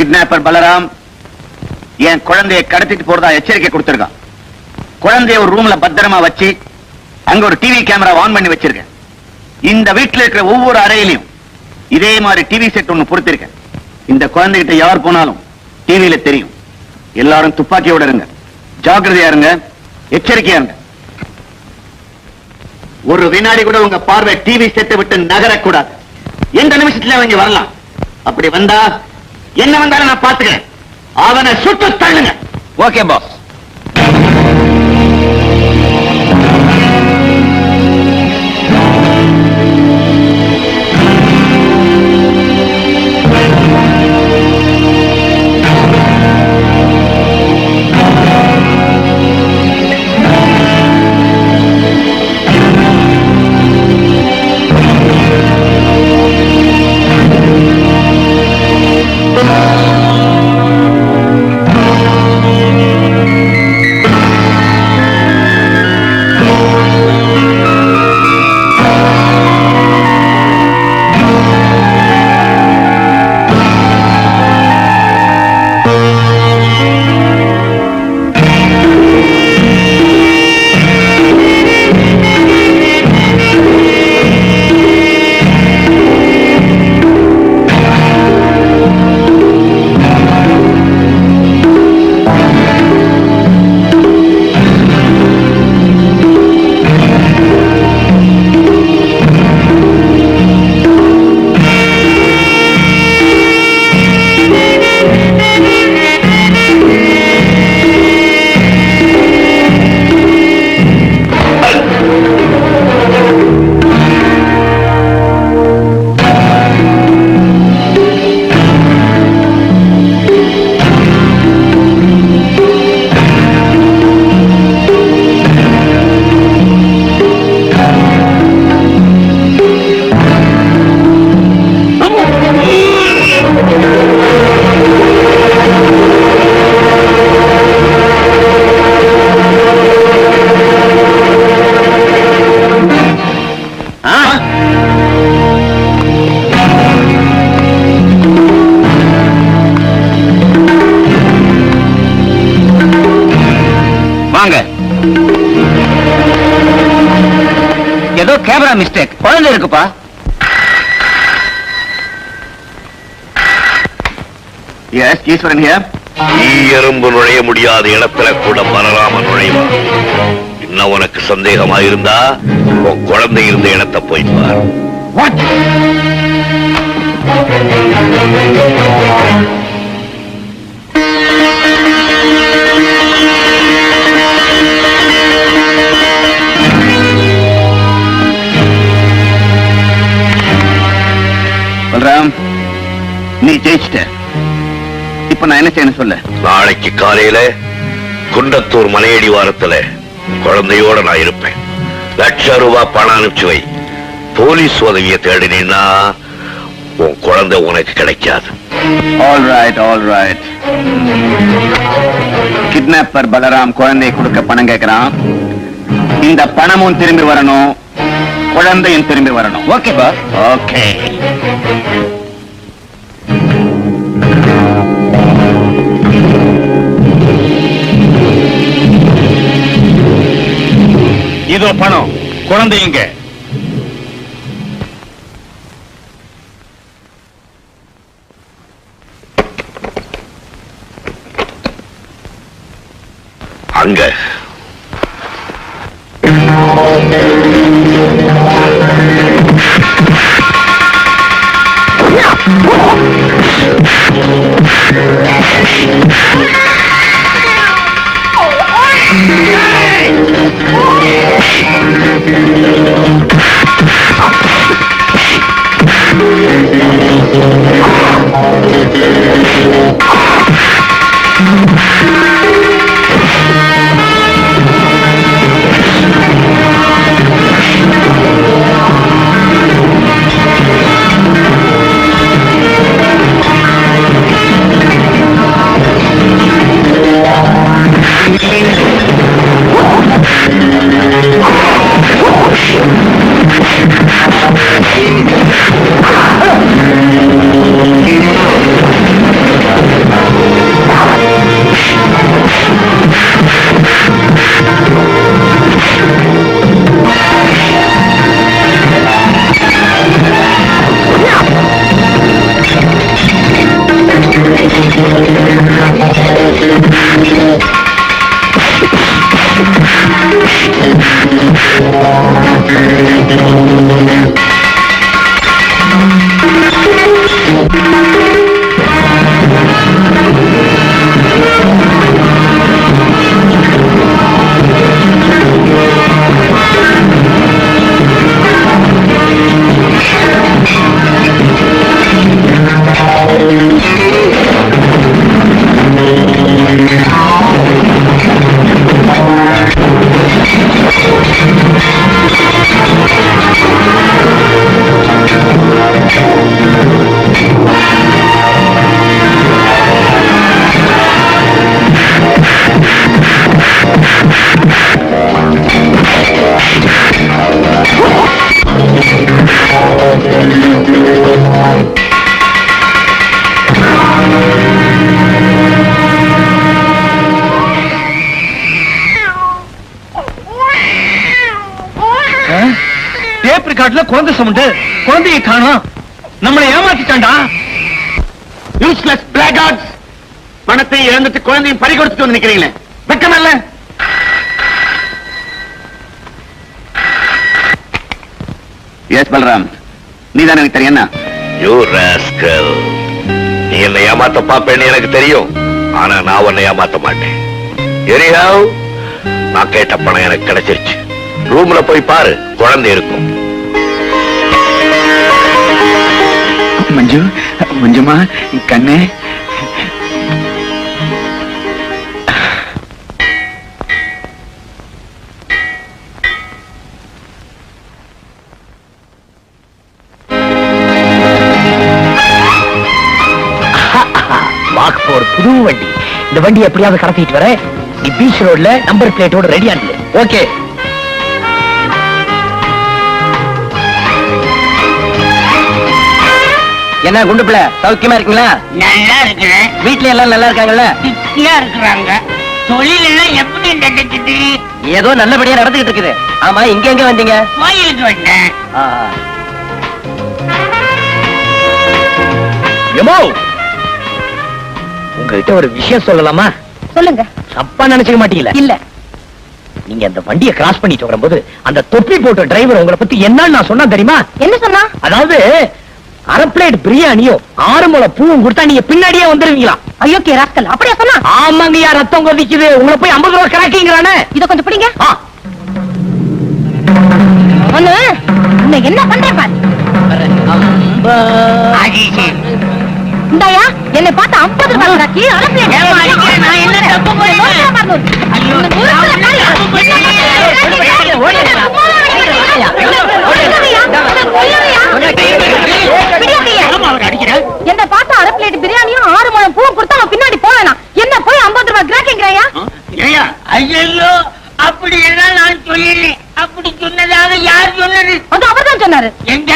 Kidnapper Balram என் குழந்தையை கடத்திட்டு போறதா எச்சரிக்கை கொடுத்திருக்கான். குழந்தைய ஒரு ரூம்ல பத்திரமா வச்சு அங்க ஒரு டிவி கேமரா ஆன் பண்ணி வச்சிருக்கேன். இந்த வீட்டுல இருக்கிற ஒவ்வொரு அறையிலையும் இதே மாதிரி டிவி செட் ஒண்ணு பொறுத்திருக்கேன் இந்த குழந்தைகிட்ட யார் போனாலும் டிவியில தெரியும். எல்லாரும் துப்பாக்கியோட இருங்க. ஜாக்கிரதையா இருங்க. எச்சரிக்கையா இருங்க. ஒரு வினாடி கூட உங்க பார்வை டிவி செட்டை விட்டு நகரக்கூடாது. எந்த நிமிஷத்துல அவங்க வரலாம். அப்படி வந்தா என்ன வந்தாலும் நான் பாத்துக்கிறேன் அவனை சுட்டு தள்ளுங்க. ஓகே பாஸ் கேமரா மிஸ்டேக் குழந்தை இருக்குப்பா. எஸ் ஈஸ்வரன் ஹியர் ஈ எறும்பு நுழைய முடியாத இடத்துல கூட பலராம நுழைவான். இன்னும் உனக்கு சந்தேகமா இருந்தா உன் குழந்தை இருந்த இடத்தை போய் பார். நீ ஜெயிச்சிட்ட இப்ப நான் என்ன செய்யணும் சொல்லு. நாளைக்கு காலையில குண்டத்தூர் மலையடி வாரத்துல குழந்தையோட நான் இருப்பேன். லட்ச ரூபாய் பணம் அனுப்பிச்சு வை. போலீஸ் உதவியை தேடினீன்னா உன் குழந்தை உனக்கு கிடைக்காது. All right all right kidnapper Balaram குழந்தையை கொடுக்க பணம் கேட்கிறான் இந்த பணமும் திரும்பி வரணும். குழந்தையும் திரும்பி வரணும். ஓகே பா ஓகே இதோ பணம் குழந்தைங்க அங்க Hey! Thank you. குழந்தையை காணும். நம்மளை ஏமாத்திட்டாண்டா பணத்தை இழந்துட்டு குழந்தையும் பறி கொடுத்துட்டு பல்ராம் நீதான் எனக்கு தெரியும் நீ என்னை ஏமாத்த பாப்பேன்னு எனக்கு தெரியும். ஆனா நான் உன்னை ஏமாத்த மாட்டேன். எரியாவ் நான் கேட்ட பணம் எனக்கு கிடைச்சிருச்சு. ரூம்ல போய் பாரு குழந்தை இருக்கும். மஞ்சு மஞ்சுமா கண்ணே. இந்த வண்டி எப்படியாவது கடத்திட்டு வர நீ பீச் ரோட்ல நம்பர் பிளேட்டோட ரெடியா இருக்கு ஓகே என்ன குண்டு பிள்ளை? சௌக்கியமா இருக்கீங்களா? நல்லா இருக்கிறேன். வீட்ல எல்லாம் நல்லா இருக்காங்கல்ல? திருப்தியா இருக்கிறாங்க. தொழில் எல்லாம் எப்படி நடக்குது ஏதோ நல்லபடியா நடந்துகிட்டு இருக்குது. ஆமா இங்க எங்க வந்தீங்க? கோயிலுக்கு வந்தேன். எமோ உங்ககிட்ட ஒரு விஷயம் சொல்லலாமா? சொல்லுங்க. தப்பா நினைச்சுக்க மாட்டீங்களா? இல்ல. நீங்க அந்த வண்டியை கிராஸ் பண்ணிட்டு வரும்போது அந்த தொப்பி போட்ட டிரைவர் உங்களை பத்தி என்னன்னு நான் சொன்னா தெரியுமா? என்ன சொன்னா? அதாவது அரை பிளேட் பிரியாணியும் ஆறு முளை பூவும் கொடுத்தா நீங்க பின்னாடியே வந்துருவீங்களா? ஐயோ கே ராஸ்கல் அப்படியா சொன்னா? ஆமாங்கய்யா ரத்தம் கொதிக்குது. உங்களை போய் ஐம்பது ரூபா கிராக்கிங்கிறானே. இத கொஞ்சம் பிடிங்க. ஒண்ணு என்ன பண்றேன் பாரு. இந்தாயா என்னை பார்த்து ஐம்பது ரூபாய் என்ன? ஐயோ, அவர் பார்த்து அரை பிளேட் பிரியாணியும் ஆறு முழம் பூ கொடுத்தா பின்னாடி போவேனா? என்ன போய் ஐம்பது ரூபாய் கிராக்கிங்கிறாயா ஐயையோ, அப்படி எல்லாம் நான் சொல்லல. அப்படி சொன்னதாக யார் சொன்னது? அது அவர்தான் சொன்னாரு. எங்க